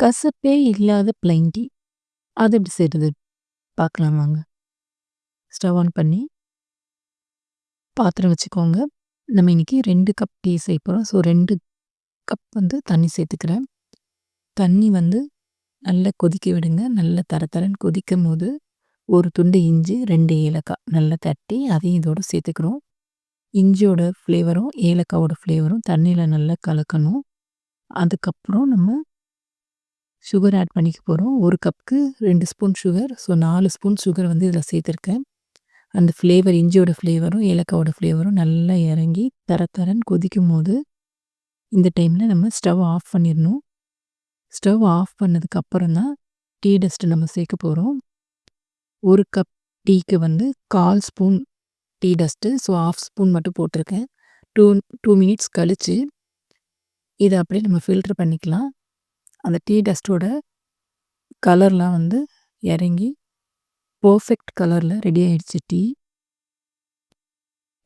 கசப்பே இல்லாத plain tea. அது எப்படி செய்கிறது பார்க்கலாம் வாங்க. ஸ்டவ் ஆன் பண்ணி பாத்திரம் வச்சுக்கோங்க. நம்ம இன்றைக்கி ரெண்டு கப் டீ செய்ய போகிறோம் ஸோ ரெண்டு கப் வந்து தண்ணி சேர்த்துக்கிறேன். தண்ணி வந்து நல்லா கொதிக்க விடுங்க. நல்லா தர தரன்னு கொதிக்கும்போது, ஒரு துண்டு இஞ்சி, ரெண்டு ஏலக்காய் நல்லா தட்டி அதையும் இதோடு சேர்த்துக்கிறோம். இஞ்சியோட ஃப்ளேவரும், ஏலக்காவோட ஃப்ளேவரும் தண்ணியில் நல்லா கலக்கணும். அதுக்கப்புறம் நம்ம சுகர் ஆட் பண்ணிக்க போகிறோம் ஒரு கப்புக்கு ரெண்டு ஸ்பூன் சுகர். ஸோ நாலு ஸ்பூன் சுகர் வந்து இதில் சேர்த்துருக்கேன். அந்த ஃப்ளேவர் இஞ்சியோட ஃப்ளேவரும், ஏலக்காவோட ஃப்ளேவரும் நல்லா இறங்கி தர கொதிக்கும் கொதிக்கும்போது, இந்த டைமில் நம்ம ஸ்டவ் ஆஃப் பண்ணிடணும் ஸ்டவ் ஆஃப் பண்ணதுக்கு அப்புறம் தான் டீ டஸ்ட்டு நம்ம சேர்க்க போகிறோம் ஒரு கப் டீக்கு வந்து 1/4 spoon tea dust. So 1/2 spoon மட்டும் போட்டிருக்கேன். 2 2 மினிட்ஸ் கழிச்சு, இதை அப்படியே நம்ம ஃபில்ட்ரு பண்ணிக்கலாம். அந்த டீ டஸ்ட்டோட கலர்லாம் வந்து இறங்கி, பர்ஃபெக்ட் கலரில் ரெடி ஆயிடுச்சு டீ.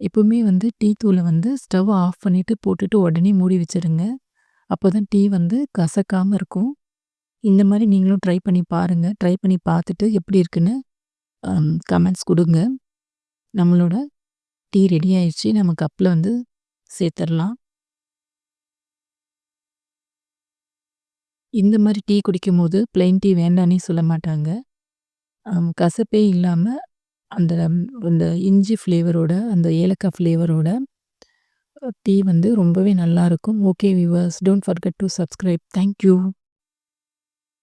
எப்பவுமே வந்து டீ தூளை வந்து ஸ்டவ் ஆஃப் பண்ணிவிட்டு போட்டுட்டு உடனே மூடி வச்சுருங்க. அப்போதான் டீ வந்து கசக்காமல் இருக்கும். இந்த மாதிரி நீங்களும் ட்ரை பண்ணி பாருங்கள் ட்ரை பண்ணி பார்த்துட்டு எப்படி இருக்குன்னு um, கமெண்ட்ஸ் கொடுங்க நம்மளோட டீ ரெடி ஆயிடுச்சு. நம்ம கப்பில் வந்து சேர்த்துரலாம். இந்த மாதிரி டீ குடிக்கும்போது பிளெயின் டீ வேண்டான்னே சொல்ல மாட்டாங்க. அம் கசப்பே இல்லாம அந்த அந்த இஞ்சி ஃப்ளேவரோட, அந்த ஏலக்காய் ஃப்ளேவரோட டீ வந்து ரொம்பவே நல்லாருக்கும். Okay viewers don't forget to subscribe. Thank you.